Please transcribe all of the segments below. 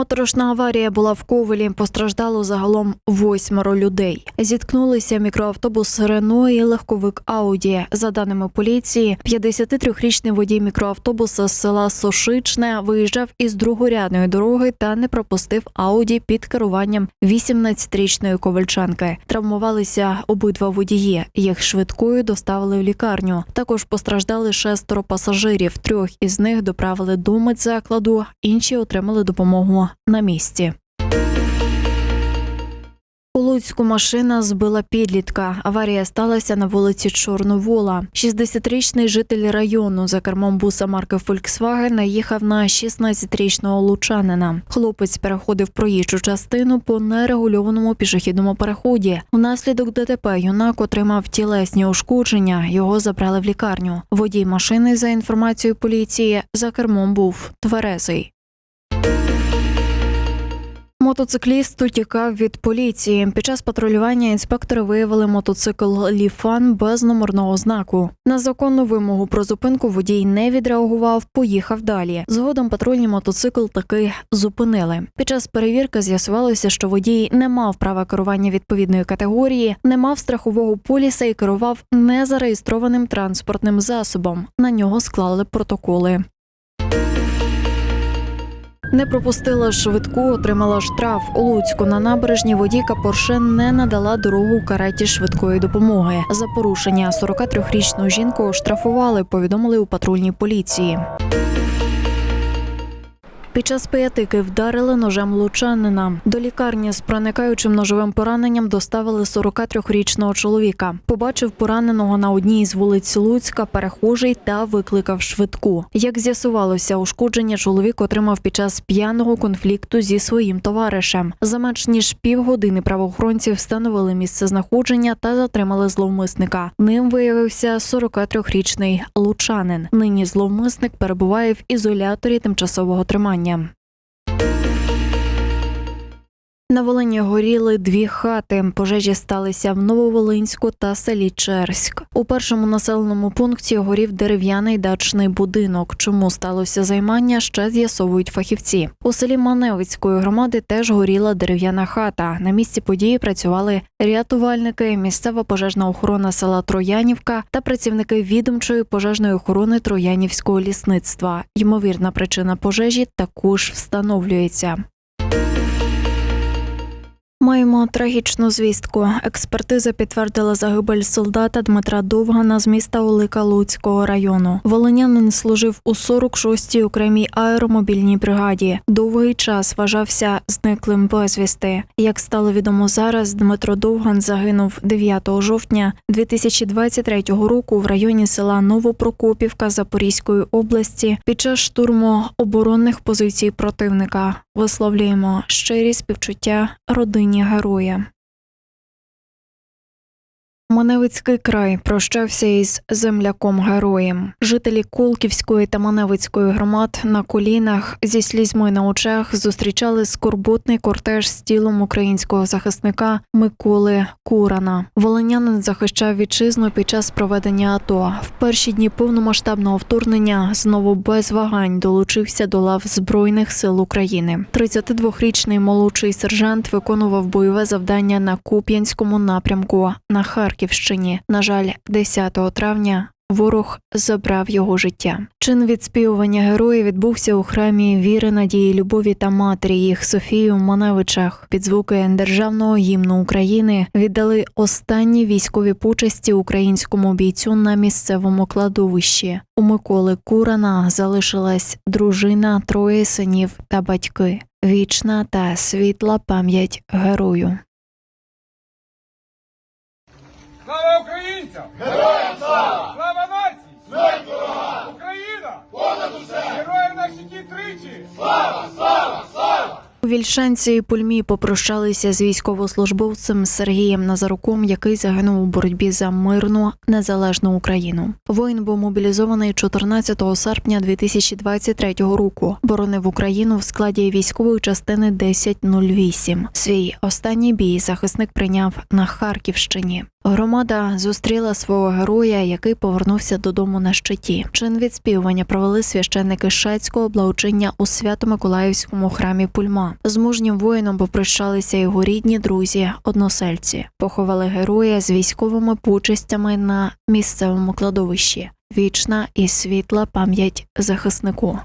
Моторошна аварія була в Ковелі. Постраждало загалом восьмеро людей. Зіткнулися мікроавтобус Рено і легковик Ауді. За даними поліції, 53-річний водій мікроавтобуса з села Сошичне виїжджав із другорядної дороги та не пропустив Ауді під керуванням 18-річної ковальчанки. Травмувалися обидва водії. Їх швидкою доставили в лікарню. Також постраждали шестеро пасажирів. Трьох із них доправили до медзакладу, інші отримали допомогу на місці. У Луцьку машина збила підлітка. Аварія сталася на вулиці Чорновола. 60-річний житель району за кермом буса марки Volkswagen наїхав на 16-річного лучанина. Хлопець переходив проїжджу частину по нерегульованому пішохідному переході. Унаслідок ДТП юнак отримав тілесні ушкодження. Його забрали в лікарню. Водій машини, за інформацією поліції, за кермом був тверезий. Мотоцикліст утікав від поліції. Під час патрулювання інспектори виявили мотоцикл Ліфан без номерного знаку. На законну вимогу про зупинку водій не відреагував, поїхав далі. Згодом патрульні мотоцикл таки зупинили. Під час перевірки з'ясувалося, що водій не мав права керування відповідної категорії, не мав страхового поліса і керував незареєстрованим транспортним засобом. На нього склали протоколи. Не пропустила швидку, отримала штраф. У Луцьку на набережні водійка Порше не надала дорогу кареті швидкої допомоги. За порушення 43-річну жінку оштрафували, повідомили у патрульній поліції. Під час пиятики вдарили ножем лучанина. До лікарні з проникаючим ножовим пораненням доставили 43-річного чоловіка. Побачив пораненого на одній із вулиць Луцька перехожий та викликав швидку. Як з'ясувалося, ушкодження чоловік отримав під час п'яного конфлікту зі своїм товаришем. За менш ніж півгодини правоохоронці встановили місце знаходження та затримали зловмисника. Ним виявився 43-річний лучанин. Нині зловмисник перебуває в ізоляторі тимчасового тримання читання. На Волині горіли дві хати. Пожежі сталися в Нововолинську та селі Черськ. У першому населеному пункті горів дерев'яний дачний будинок. Чому сталося займання, ще з'ясовують фахівці. У селі Маневицької громади теж горіла дерев'яна хата. На місці події працювали рятувальники, місцева пожежна охорона села Троянівка та працівники відомчої пожежної охорони Троянівського лісництва. Ймовірна причина пожежі також встановлюється. Маємо трагічну звістку. Експертиза підтвердила загибель солдата Дмитра Довгана з міста Олика Луцького району. Волинянин служив у 46-й окремій аеромобільній бригаді. Довгий час вважався зниклим безвісти. Як стало відомо зараз, Дмитро Довган загинув 9 жовтня 2023 року в районі села Новопрокопівка Запорізької області під час штурму оборонних позицій противника. Висловлюємо щирі співчуття родині героя. Маневицький край прощався із земляком героєм. Жителі Колківської та Маневицької громад на колінах зі слізьми на очах зустрічали скорботний кортеж з тілом українського захисника Миколи Курана. Волинянин захищав вітчизну під час проведення АТО. В перші дні повномасштабного вторгнення знову без вагань долучився до лав Збройних сил України. 32-річний молодший сержант виконував бойове завдання на Куп'янському напрямку на Харківщині. На жаль, 10 травня ворог забрав його життя. Чин відспівування героя відбувся у храмі віри, надії, любові та матері їх Софії у Маневичах. Під звуки державного гімну України віддали останні військові почесті українському бійцю на місцевому кладовищі. У Миколи Курана залишилась дружина, троє синів та батьки. Вічна та світла пам'ять герою. Слава українцям! Героям слава! Вільшанці і Пульмі попрощалися з військовослужбовцем Сергієм Назаруком, який загинув у боротьбі за мирну незалежну Україну. Воїн був мобілізований 14 серпня 2023 року. Боронив Україну в складі військової частини 1008. Свій останній бій захисник прийняв на Харківщині. Громада зустріла свого героя, який повернувся додому на щиті. Чин відспівування провели священники Шацького благочиння у Свято-Миколаївському храмі Пульма. З мужнім воїном попрощалися його рідні друзі, односельці. Поховали героя з військовими почестями на місцевому кладовищі. Вічна і світла пам'ять захиснику.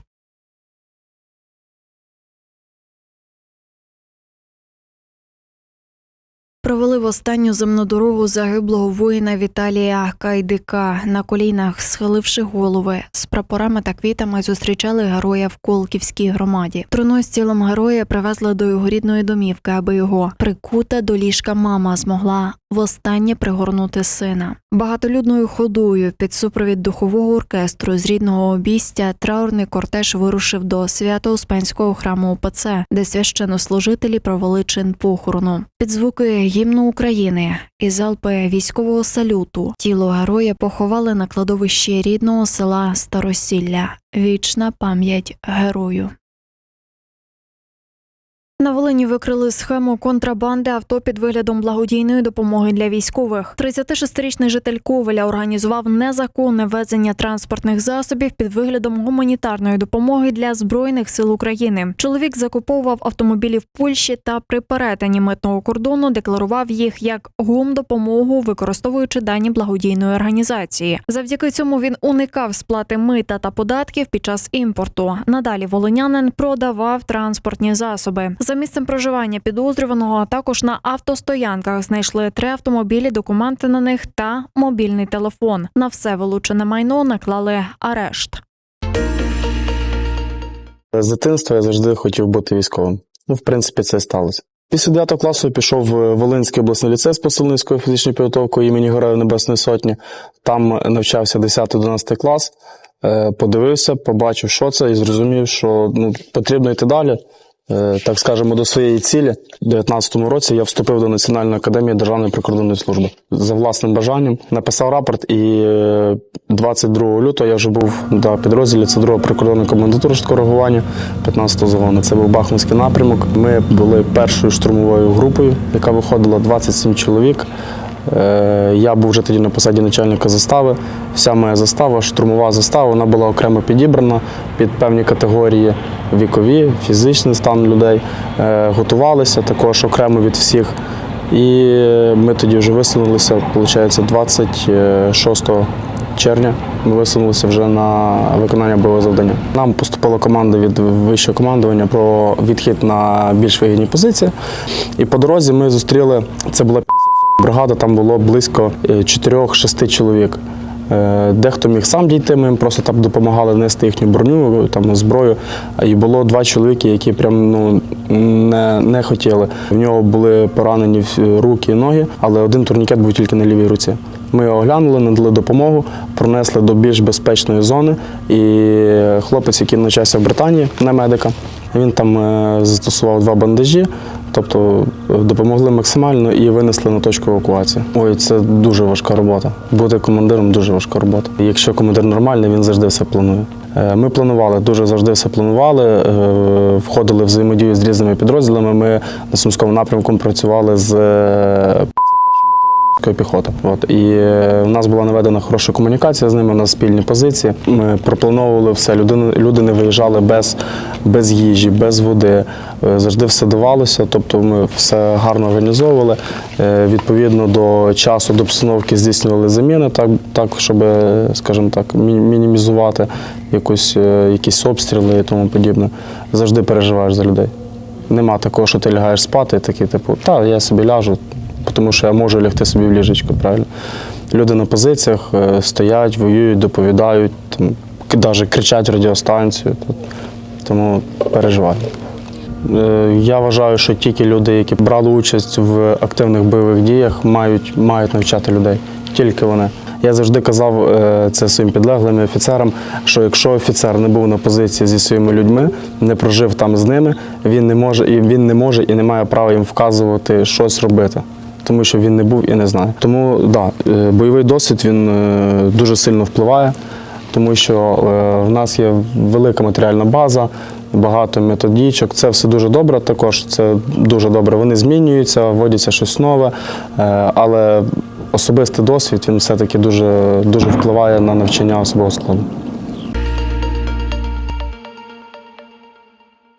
Провели в останню земну дорогу загиблого воїна Віталія Кайдика на колінах, схиливши голови. З прапорами та квітами зустрічали героя в Колківській громаді. Труно з тілом героя привезли до його рідної домівки, аби його прикута до ліжка мама змогла востаннє пригорнути сина. Багатолюдною ходою під супровід духового оркестру з рідного обійстя траурний кортеж вирушив до Свято-Успенського храму УПЦ, де священнослужителі провели чин похорону. Під звуки гімну України і залпи військового салюту тіло героя поховали на кладовищі рідного села Старосілля. Вічна пам'ять герою. На Волині викрили схему контрабанди авто під виглядом благодійної допомоги для військових. 36-річний житель Ковеля організував незаконне везення транспортних засобів під виглядом гуманітарної допомоги для збройних сил України. Чоловік закуповував автомобілі в Польщі та при перетині митного кордону декларував їх як гумдопомогу, використовуючи дані благодійної організації. Завдяки цьому він уникав сплати мита та податків під час імпорту. Надалі волинянин продавав транспортні засоби. За місцем проживання підозрюваного а також на автостоянках знайшли три автомобілі, документи на них та мобільний телефон. На все вилучене майно наклали арешт. З дитинства я завжди хотів бути військовим. Ну, в принципі, це сталося. Після 9 класу пішов в Волинський обласний ліцей з посильницькою фізичною підготовкою імені Героїв Небесної Сотні. Там навчався 10-11 клас, Е, подивився, побачив, що це, і зрозумів, що ну, потрібно йти далі. Е, Так скажемо, до своєї цілі. У 2019 році я вступив до Національної академії Державної прикордонної служби за власним бажанням. Написав рапорт, і е, 22 лютого я вже був на підрозділі. Це друга прикордонна комендатура швидкого реагування 15-го загону. Це був Бахмутський напрямок. Ми були першою штурмовою групою, яка виходила 27 чоловік. Е, Я був вже тоді на посаді начальника застави. Вся моя застава, штурмова застава, вона була окремо підібрана під певні категорії вікові, фізичний стан людей. Е, Готувалися також окремо від всіх. І ми тоді вже висунулися, виходить, 26 червня. Ми висунулися вже на виконання бойового завдання. Нам поступила команда від вищого командування про відхід на більш вигідні позиції. І по дорозі ми зустріли, це була 57 бригада, там було близько е, 4-6 чоловік. Е, Дехто міг сам дійти, ми їм просто там допомагали нести їхню броню, там зброю. І було два чоловіки, які прям ну не, не хотіли. В нього були поранені руки і ноги, але один турнікет був тільки на лівій руці. Ми його оглянули, надали допомогу, пронесли до більш безпечної зони. І хлопець, який навчався в Британії, не медика, він там е, застосував два бандажі, тобто е, допомогли максимально і винесли на точку евакуації. Ой, це дуже важка робота. Бути командиром дуже важка робота. Якщо командир нормальний, він завжди все планує. Е, Ми планували, дуже завжди все планували, е, входили в взаємодію з різними підрозділами. Ми на Сумському напрямку працювали з піхоти. От і е, в нас була наведена хороша комунікація з ними, у нас спільні позиції. Ми проплановували все. Люди, люди не виїжджали без, без їжі, без води. Е, Завжди все давалося. Тобто ми все гарно організовували. Е, Відповідно до часу, до обстановки здійснювали заміни, так, так щоб, скажімо так, мінімізувати якусь, якісь обстріли і тому подібне. Завжди переживаєш за людей. Нема такого, що ти лягаєш спати, і такий, типу, та я собі ляжу, тому що я можу лягти собі в ліжечко, правильно. Люди на позиціях е, стоять, воюють, доповідають, там, навіть кричать радіостанцію. Тому переживаю. Е, Я вважаю, що тільки люди, які брали участь в активних бойових діях, мають, мають навчати людей. Тільки вони. Я завжди казав е, це своїм підлеглим і офіцерам, що якщо офіцер не був на позиції зі своїми людьми, не прожив там з ними, він не може і він не може і не має права їм вказувати щось робити. Тому що він не був і не знає. Тому да, е, бойовий досвід він е, дуже сильно впливає, тому що е, в нас є велика матеріальна база, багато методичок. Це все дуже добре. Також це дуже добре. Вони змінюються, вводяться щось нове, але особистий досвід він все-таки дуже, дуже впливає на навчання особового складу.